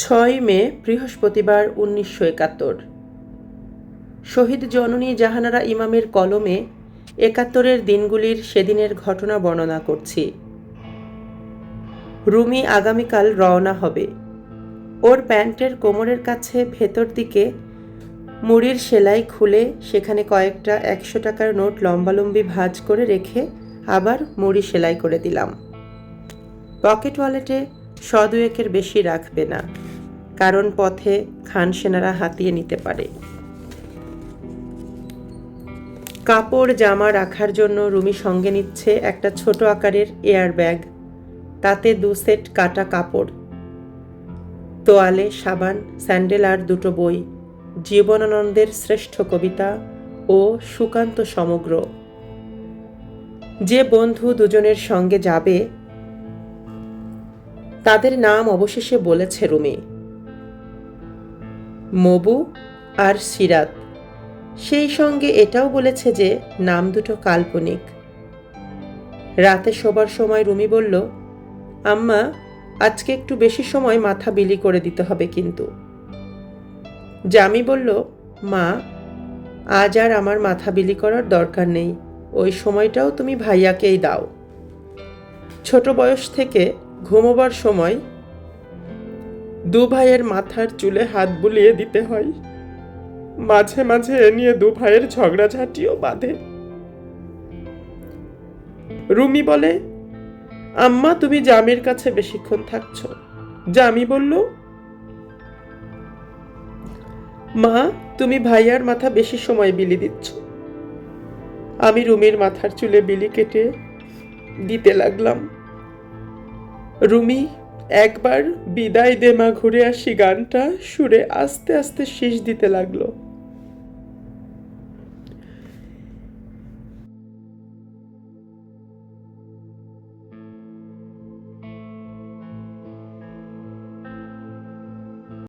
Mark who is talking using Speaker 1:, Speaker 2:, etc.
Speaker 1: ছয় মে, বৃহস্পতিবার উনিশশো একাত্তর। শহীদ জননী জাহানারা ইমামের কলমে একাত্তরের দিনগুলির সেদিনের ঘটনা বর্ণনা করছি। রুমি আগামীকাল রওনা হবে। ওর প্যান্টের কোমরের কাছে ভেতর দিকে মুড়ির সেলাই খুলে সেখানে কয়েকটা একশো টাকার নোট লম্বালম্বি ভাঁজ করে রেখে আবার মুড়ি সেলাই করে দিলাম। পকেট ওয়ালেটে সদুয়েকের বেশি রাখবে না, কারণ পথে খান সেনারা হাতিয়ে নিতে পারে। কাপড় জামা রাখার জন্য রুমি সঙ্গে নিচ্ছে একটা ছোট আকারের এয়ার ব্যাগ, তাতে দু সেট কাটা কাপড়, তোয়ালে সাবান, স্যান্ডেল আর দুটো বই, জীবনানন্দের শ্রেষ্ঠ কবিতা ও সুকান্ত সমগ্র। যে বন্ধু দুজনের সঙ্গে যাবে তাদের নাম অবশেষে বলেছে রুমি। মবু আর সিরাত। সেই সঙ্গে এটাও বলেছে যে, নাম দুটো কাল্পনিক। রাতে শোবার সময় রুমি বলল, আম্মা, আজকে একটু বেশি সময় মাথা বিলি করে দিতে হবে কিন্তু। জামি বলল, মা, আজ আর আমার মাথা বিলি করার দরকার নেই। ওই সময়টাও তুমি ভাইয়াকেই দাও। ছোট বয়স থেকে ঘুমোবার সময় দু ভাইয়ের মাথার চুলে হাত বুলিয়ে দিতে হয়। মাঝে মাঝে এ নিয়ে দু ভাইয়ের ঝগড়াঝাটিও বাঁধে। রুমি বলে, আম্মা, তুমি জামির কাছে বেশিক্ষণ থাকছো। জামি বলল, মা, তুমি ভাইয়ার মাথা বেশি সময় বিলি দিচ্ছ। আমি রুমির মাথার চুলে বিলি কেটে দিতে লাগলাম। রুমি একবার বিদায় দেমা ঘুরে আসি গানটা। সুরে আস্তে আস্তে শেষ দিতে লাগল।